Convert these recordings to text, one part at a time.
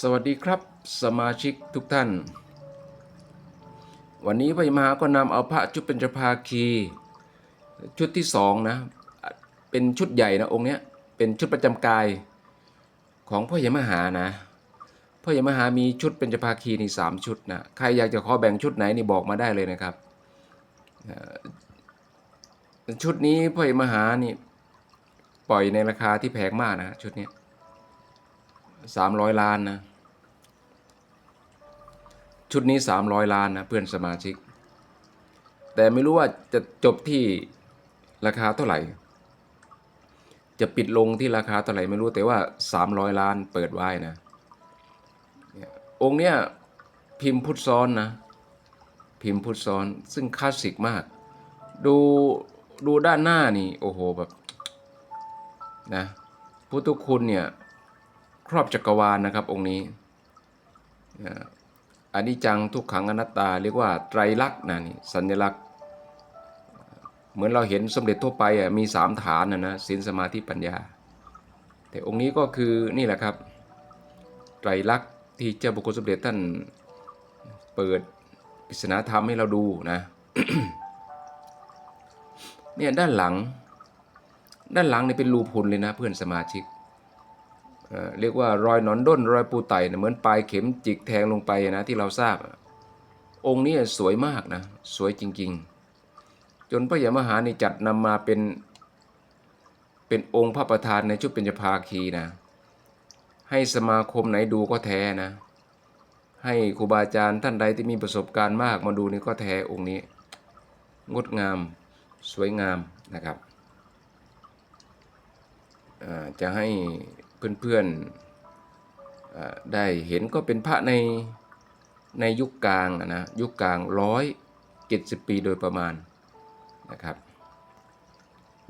สวัสดีครับสมาชิกทุกท่าน วันนี้พระมหาก็นำเอาพระชุดเป็นจภาคี ชุดที่สองนะ เป็นชุดใหญ่นะองค์เนี้ยเป็นชุดประจำกายของพ่อใหญ่มหานะพ่อใหญ่มหามีชุดเป็นจภาคีนี่สามชุดนะใครอยากจะขอแบ่งชุดไหนนี่บอกมาได้เลยนะครับชุดนี้พ่อใหญ่มหานี่ปล่อยในราคาที่แพงมากนะชุดนี้ สามร้อยล้านนะ ชุดนี้สามร้อยล้านนะเพื่อนสมาชิก แต่ไม่รู้ว่าจะจบที่ราคาเท่าไหร่ จะปิดลงที่ราคาเท่าไหร่ไม่รู้แต่ว่าสามร้อยล้านเปิดไว้นะเนี่ยองค์เนี้ยพิมพ์พุทธซ้อนนะ พิมพ์พุทธซ้อนซึ่งคลาสสิกมาก ดูดูด้านหน้านี่ โอ้โหแบบนะพุทธคุณเนี่ย ครอบจักรวาลนะครับองค์นี้อานนี้จังทุกขังอนัตตาเรียกว่าไตรลักษณ์นะนี่สัญลักษณ์ เหมือนเราเห็นสมเด็จทั่วไปอะมีสามฐานนะนะศีลสมาธิปัญญา แต่องค์นี้ก็คือนี่แหละครับ ไตรลักษณ์ที่เจ้าบุคคลสมเด็จท่านเปิดปริศนาธรรมให้เราดูนะเนี่ยด้านหลัง ด้านหลังเนี่ยเป็นรูพุนเลยนะเพื่อนสมาชิก เรียกว่ารอยหนอนด้นรอยปูไต่เนี่ยเหมือนปลายเข็มจิกแทงลงไปนะที่เราทราบ องค์นี้สวยมากนะสวยจริง ๆ จนพระยามหานี่จัดนำมาเป็นเป็นองค์พระประธานในชุดเป็นจภาคีนะ ให้สมาคมไหนดูก็แท้นะ ให้ครูบาอาจารย์ท่านใดที่มีประสบการณ์มากมาดูนี่ก็แท้องค์นี้ งดงามสวยงามนะครับจะให้ เพื่อนๆได้เห็นก็เป็นพระในในยุคกลางนะยุคกลางร้อยเจ็ดสิบปีโดยประมาณนะครับ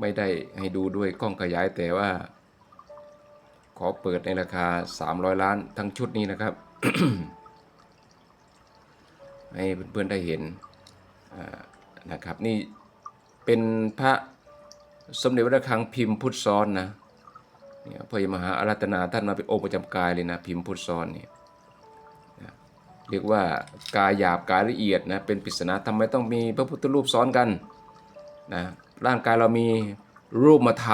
ไม่ได้ให้ดูด้วยกล้องขยายแต่ว่า ขอเปิดในราคา 300 ล้านทั้งชุดนี้นะครับ ให้เพื่อนๆได้เห็นนะครับนี่เป็นพระสมเด็จพระคังพิมพ์พุทธซ้อนนะ เนี่ยพระยมหาอารัตนาท่านมาเป็นองค์ประจำกายเลยนะพิมพ์พุทธซ้อนเนี่ยนะเรียกว่ากายหยาบกายละเอียดนะเป็นปริศนาทำไมต้องมีพระพุทธรูปซ้อนกันนะร่างกายเรามีรูปมาท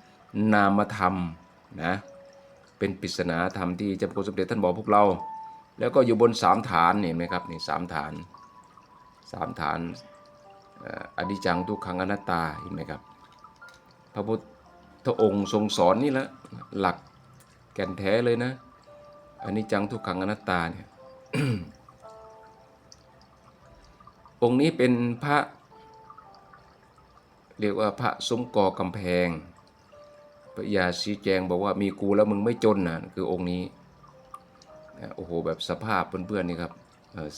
ำนามธรรมนะเป็นปริศนาธรรมที่เจ้าพระคุณสมเด็จท่านบอกพวกเรา แล้วก็อยู่บนสามฐานเห็นไหมครับนี่สามฐานสามฐานอ่ออนิจังทุกขังอนัตตาเห็นไหมครับพระพุทธ พระองค์ทรงสอนนี่แหละหลักแก่นแท้เลยนะอันนี้จังทุกขังอนัตตาเนี่ยองค์นี้เป็นพระ เรียกว่าพระซุ้มกอกำแพงพระยาชี้แจงบอกว่ามีกูแล้วมึงไม่จนนะคือองค์นี้โอ้โหแบบสภาพเพื่อนๆนี่ครับ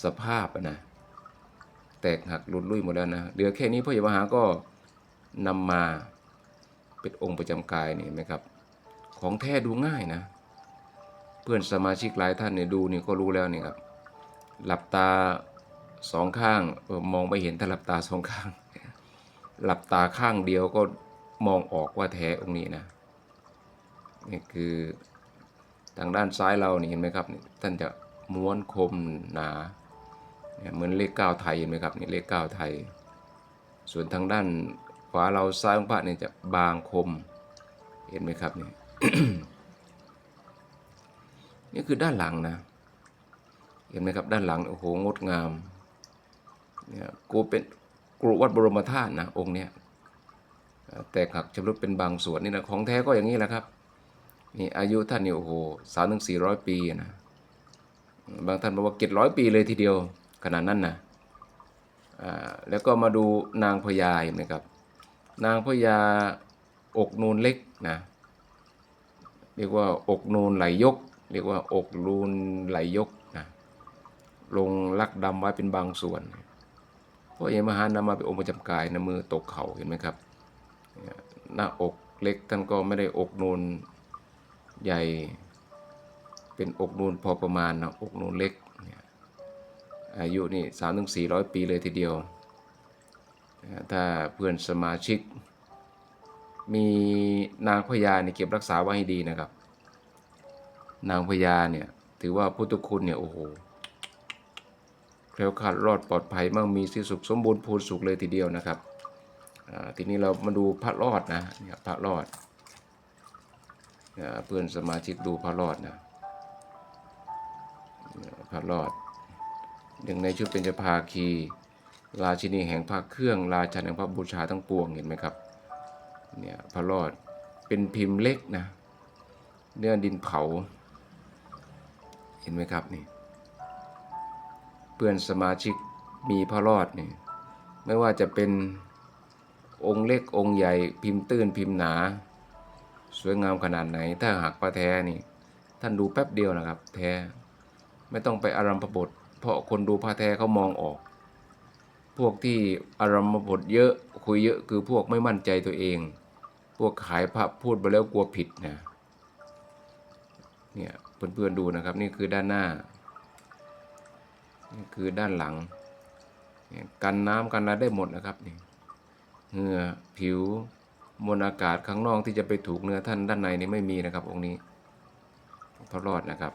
สภาพนะแตกหักหลุดลุ่ยหมดแล้วนะเหลือแค่นี้พระยามหาก็นำมา เป็นองค์ประจำกายนี่เห็นไหมครับ ของแท้ดูง่ายนะ เพื่อนสมาชิกหลายท่านเนี่ยดูนี่ก็รู้แล้วนี่ครับ หลับตาสองข้างออมองไม่เห็นถ้าหลับตาสองข้าง หลับตาข้างเดียวก็มองออกว่าแท้องค์นี้นะนี่คือทางด้านซ้ายเรานี่เห็นไหมครับท่านจะม้วนคมหนาเหมือนเลขเก้าไทยเห็นไหมครับนี่เลขเก้าไทย ส่วนทางด้าน ขวาเราซ้ายของพระเนี่ยจะบางคม เห็นไหมครับนี่นี่คือด้านหลังนะ เห็นไหมครับด้านหลังโอ้โหงดงามเนี่ยกูเป็นกรุวัดบรมธาตุนะองค์เนี้ยแต่หักชำรุดเป็นบางส่วนนี่นะของแท้ก็อย่างนี้แหละครับนี่อายุท่านนี่โอ้โหสามถึงสี่ร้อยปีนะบางท่านบอกว่าเจ็ดร้อยปีเลยทีเดียวขนาดนั้นนะอ่าแล้วก็มาดูนางพญาเห็นไหมครับ นางพญาอกนูนเล็กนะเรียกว่าอกนูนไหลยก เรียกว่าอกนูนไหลยกนะลงลักดำไว้เป็นบางส่วนเพราะเอมหานำมาเป็นองค์ประจำกายนะมือตกเข่าเห็นไหมครับ หน้าอกเล็กท่านก็ไม่ได้อกนูนใหญ่ เป็นอกนูนพอประมาณนะอกนูนเล็กอายุนี่สามถึงสี่ร้อยปีเลยทีเดียว ถ้าเพื่อนสมาชิก มีนางพญาเนี่ยเก็บรักษาไว้ให้ดีนะครับ นางพญาเนี่ยถือว่าพุทธคุณเนี่ยโอ้โหแคล้วคลาดรอดปลอดภัยมั่งมีสิสุขสมบูรณ์พูนสุขเลยทีเดียวนะครับทีนี้เรามาดูพระรอดนะเนี่ยพระรอดเพื่อนสมาชิกดูพระรอดนะพระรอดหนึ่งในชุดเป็นจภาคี ราชินีแห่งพระเครื่องราชันแห่งพระบูชาทั้งปวงเห็นไหมครับเนี่ยพระรอดเป็นพิมพ์เล็กนะ เนื้อดินเผา เห็นไหมครับนี่เพื่อนสมาชิกมีพระรอดนี่ไม่ว่าจะเป็นองค์เล็กองค์ใหญ่พิมพ์ตื้นพิมพ์หนา สวยงามขนาดไหน ถ้าหากพระแท้นี่ ท่านดูแป๊บเดียวนะครับ แท้ ไม่ต้องไปอารัมพบท เพราะคนดูพระแท้เขามองออก พวกที่อารัมพบทเยอะคุยเยอะคือพวกไม่มั่นใจตัวเอง พวกขายพระพูดไปแล้วกลัวผิดนะเนี่ยเพื่อนๆดูนะครับนี่คือด้านหน้านี่คือด้านหลังกันน้ำกันอะไรได้หมดนะครับนี่เหงื่อผิวมวลอากาศข้างนอกที่จะไปถูกเนื้อท่านด้านในนี่ไม่มีนะครับ องค์นี้พระรอดนะครับ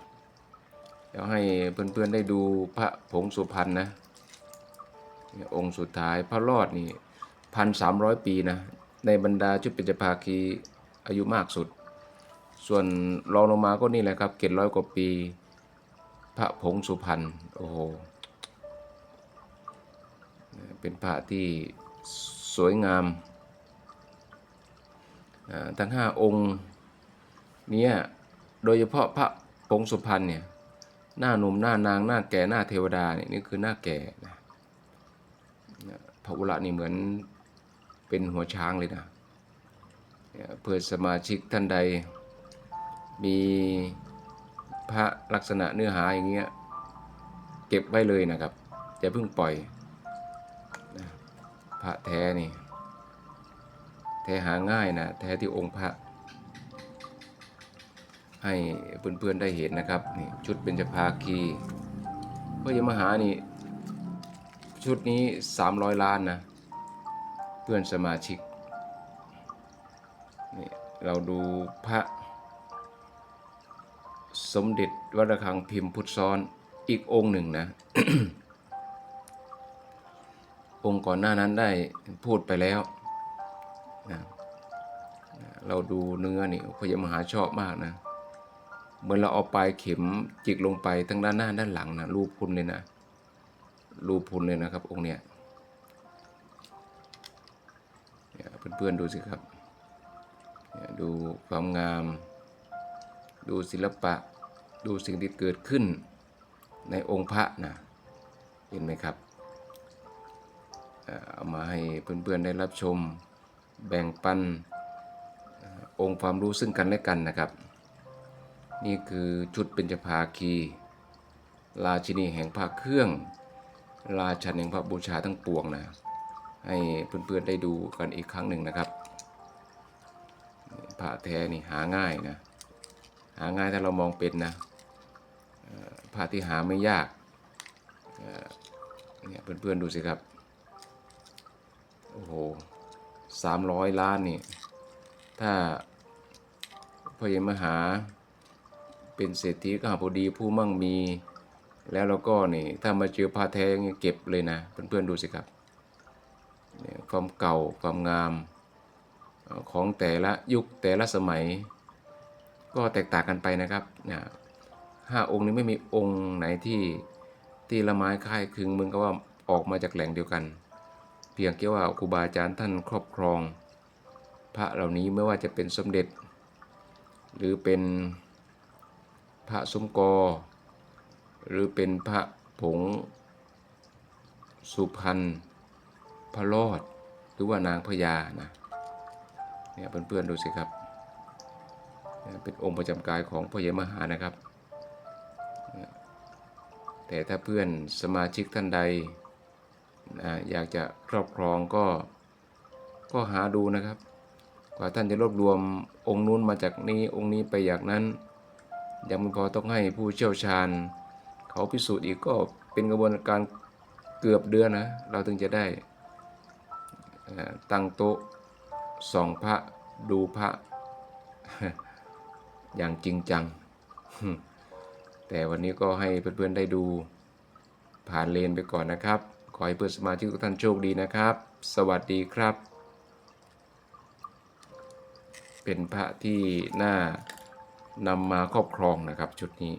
เดี๋ยวให้เพื่อนๆได้ดูพระผงสุพรรณนะ องค์สุดท้ายพระรอดนี่พันสามร้อยปีนะในบรรดาชุดเปญจภาคีอายุมากสุด ส่วนรองลงมาก็นี่แหละครับเกตร้อยกว่าปี พระผงสุพรรณโอ้โหเป็นพระที่สวยงามอ่าทั้งห้าองค์เนี้ยโดยเฉพาะพระผงสุพรรณเนี่ยหน้าหนุ่มหน้านางหน้าแก่หน้าเทวดาเนี่ยนี่คือหน้าแก่นะ พระอุระนี่เหมือนเป็นหัวช้างเลยนะเพื่อสมาชิกท่านใด มีพระลักษณะเนื้อหาอย่างเงี้ยเก็บไว้เลยนะครับอย่าเพิ่งปล่อยพระแท้นี่แท้หาง่ายนะแท้ที่องค์พระ ให้เพื่อนๆได้เห็นนะครับนี่ชุดเบญจภาคีพระยมหานี่ ชุดนี้ 300 ล้านนะ เพื่อนสมาชิกนี่เราดูพระ สมเด็จวัดระฆังพิมพ์พุทธซ้อนอีกองค์หนึ่งนะ องค์ก่อนหน้านั้นได้พูดไปแล้วนะเราดูเนื้อนี่พยมหาชอบมากนะ เหมือนเราเอาปลายเข็มจิกลงไปทั้งด้านหน้าด้านหลังนะรูปพุนเลยนะ รูปพุนเลยนะครับ องค์เนี้ยเนี่ยเพื่อนๆดูสิครับ ดูความงาม ดูศิลปะ ดูสิ่งที่เกิดขึ้นในองค์พระนะเห็นไหมครับเอามาให้เพื่อนๆได้รับชมแบ่งปันองค์ความรู้ซึ่งกันและกันนะครับ นี่คือชุดเป็นจภาคี ราชินีแห่งพระเครื่อง ราชันแห่งพระบูชาทั้งปวงนะ ให้เพื่อนๆได้ดูกันอีกครั้งหนึ่งนะครับ พระแท้นี่หาง่ายนะ หาง่ายถ้าเรามองเป็นนะเอ่อผ้าที่หาไม่ยากเนี่ยเพื่อนๆดูสิครับ โอ้โหสามร้อยล้านนี่ ถ้าพระยมหาเป็นเศรษฐีกหาพอดีผู้มั่งมี แล้วเราก็นี่ถ้ามาเจอผ้าแท้งเก็บเลยนะ เพื่อนๆดูสิครับความเก่าความงามของแต่ละยุคแต่ละสมัย ก็แตกต่างกันไปนะครับเนี่ยห้าองค์นี้ไม่มีองค์ไหนที่ที่ละไม้คล้ายคลึงมึงก็ว่าออกมาจากแหล่งเดียวกัน เพียงแค่ว่าครูบาอาจารย์ท่านครอบครอง พระเหล่านี้ไม่ว่าจะเป็นสมเด็จ หรือเป็นพระสมกอ หรือเป็นพระผงสุพรรณพระรอดหรือว่านางพญานะเนี่ยเพื่อนๆดูสิครับ เป็นองค์ประจำกายของพ่อเยมหานะครับ แต่ถ้าเพื่อนสมาชิกท่านใดนะอยากจะครอบครองก็ก็หาดูนะครับ กว่าท่านจะรวบรวมองค์นู้นมาจากนี้องค์นี้ไปอย่างนั้น ยังไม่พอต้องให้ผู้เชี่ยวชาญ เขาพิสูจน์อีกก็เป็นกระบวนการเกือบเดือนนะ เราถึงจะได้ตั้งโต๊ะส่องพระดูพระ อย่างจริงจัง แต่วันนี้ก็ให้เพื่อนๆได้ดูผ่านเลนไปก่อนนะครับ ขอให้เพื่อนสมาชิกทุกท่านโชคดีนะครับ สวัสดีครับ เป็นพระที่น่านำมาครอบครองนะครับชุดนี้